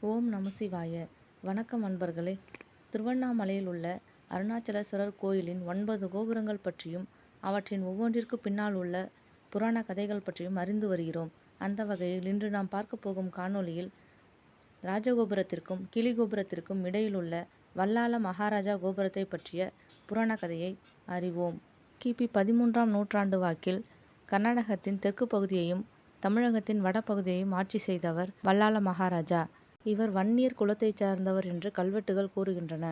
ஓம் நம சிவாய. வணக்கம் அன்பர்களே. திருவண்ணாமலையில் உள்ள அருணாச்சலேஸ்வரர் கோயிலின் ஒன்பது கோபுரங்கள் பற்றியும் அவற்றின் ஒவ்வொன்றிற்கு பின்னால் உள்ள புராண கதைகள் பற்றியும் அறிந்து வருகிறோம். அந்த வகையில் இன்று நாம் பார்க்க போகும் காணொளியில் ராஜகோபுரத்திற்கும் கிளி கோபுரத்திற்கும் இடையிலுள்ள வல்லால மகாராஜா கோபுரத்தை பற்றிய புராண கதையை அறிவோம். கிபி பதிமூன்றாம் நூற்றாண்டு வாக்கில் கர்நாடகத்தின் தெற்கு பகுதியையும் தமிழகத்தின் வடபகுதியையும் ஆட்சி செய்தவர் வல்லால மகாராஜா. இவர் வன்னியர் குலத்தைச் சார்ந்தவர் என்று கல்வெட்டுகள் கூறுகின்றன.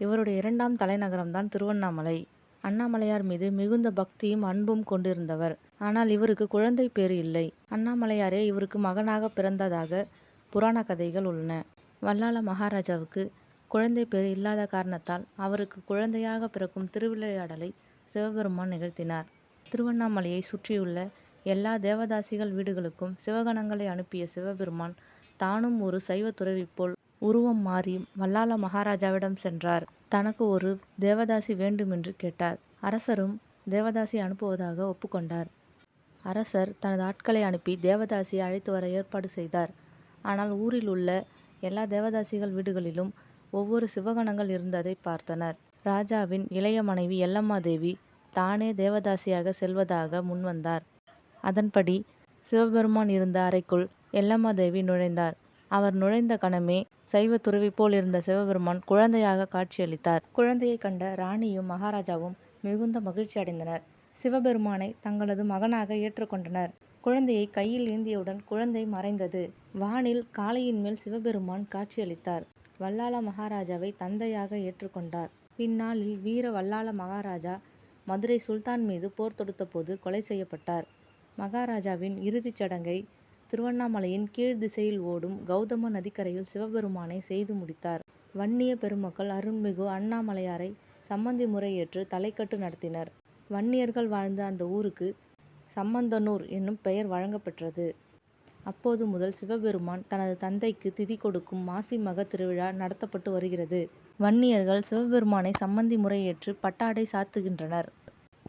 இவருடைய இரண்டாம் தலைநகரம்தான் திருவண்ணாமலை. அண்ணாமலையார் மீது மிகுந்த பக்தியும் அன்பும் கொண்டிருந்தவர். ஆனால் இவருக்கு குழந்தை பேறு இல்லை. அண்ணாமலையாரே இவருக்கு மகனாக பிறந்ததாக புராண கதைகள் உள்ளன. வல்லால மகாராஜாவுக்கு குழந்தை பேறு இல்லாத காரணத்தால் அவருக்கு குழந்தையாக பிறக்கும் திருவிளையாடலை சிவபெருமான் நிகழ்த்தினார். திருவண்ணாமலையை சுற்றியுள்ள எல்லா தேவதாசிகள் வீடுகளுக்கும் சிவகணங்களை அனுப்பிய சிவபெருமான் தானும் ஒரு சைவ துறவி போல் உருவம் மாறி வல்லால மகாராஜாவிடம் சென்றார். தனக்கு ஒரு தேவதாசி வேண்டுமென்று கேட்டார். அரசரும் தேவதாசி அனுப்புவதாக ஒப்புக்கொண்டார். அரசர் தனது ஆட்களை அனுப்பி தேவதாசியை அழைத்து வர ஏற்பாடு செய்தார். ஆனால் ஊரில் உள்ள எல்லா தேவதாசிகள் வீடுகளிலும் ஒவ்வொரு சிவகணங்கள் இருந்ததை பார்த்தனர். ராஜாவின் இளைய மனைவி எல்லம்மாதேவி தானே தேவதாசியாக செல்வதாக முன்வந்தார். அதன்படி சிவபெருமான் இருந்த அறைக்குள் எல்லம்மாதேவி நுழைந்தார். அவர் நுழைந்த கணமே சைவ துறவி போல் இருந்த சிவபெருமான் குழந்தையாக காட்சியளித்தார். குழந்தையை கண்ட ராணியும் மகாராஜாவும் மிகுந்த மகிழ்ச்சி அடைந்தனர். சிவபெருமானை தங்களது மகனாக ஏற்றுக்கொண்டனர் குழந்தையை கையில் ஏந்தியவுடன் குழந்தை மறைந்தது. வானில் காளையின் மேல் சிவபெருமான் காட்சியளித்தார். வல்லாள மகாராஜாவை தந்தையாக ஏற்றுக்கொண்டார் பின்னாளில் வீர வல்லால மகாராஜா மதுரை சுல்தான் மீது போர் தொடுத்தபோது கொலை செய்யப்பட்டார். மகாராஜாவின் இறுதிச் சடங்கை திருவண்ணாமலையின் கீழ் திசையில் ஓடும் கௌதம நதிக்கரையில் சிவபெருமானை செய்து முடித்தார். வன்னிய பெருமக்கள் அருண்மிகு அண்ணாமலையாரை சம்மந்தி முறையேற்று தலைக்கட்டு நடத்தினர். வன்னியர்கள் வாழ்ந்த அந்த ஊருக்கு சம்பந்தனூர் என்னும் பெயர் வழங்கப்பெற்றது. அப்போது முதல் சிவபெருமான் தனது தந்தைக்கு திதி கொடுக்கும் மாசி மக திருவிழா நடத்தப்பட்டு வருகிறது. வன்னியர்கள் சிவபெருமானை சம்மந்தி முறையேற்று பட்டாடை சாத்துகின்றனர்.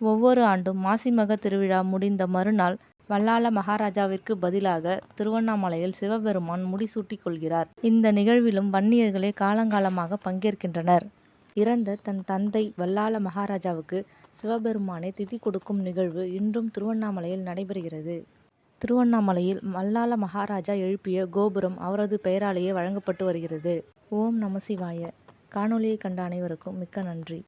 ஒவ்வொரு ஆண்டும் மாசிமக திருவிழா முடிந்த மறுநாள் வல்லால மகாராஜாவிற்கு பதிலாக திருவண்ணாமலையில் சிவபெருமான் முடிசூட்டிக் கொள்கிறார். இந்த நிகழ்விலும் வன்னியர்களே காலங்காலமாக பங்கேற்கின்றனர். இறந்த தன் தந்தை வல்லால மகாராஜாவுக்கு சிவபெருமானை திதி கொடுக்கும் நிகழ்வு இன்றும் திருவண்ணாமலையில் நடைபெறுகிறது. திருவண்ணாமலையில் வல்லாள மகாராஜா எழுப்பிய கோபுரம் அவரது பெயராலேயே வழங்கப்பட்டு வருகிறது. ஓம் நம சிவாய. காணொளியை கண்ட அனைவருக்கும் மிக்க நன்றி.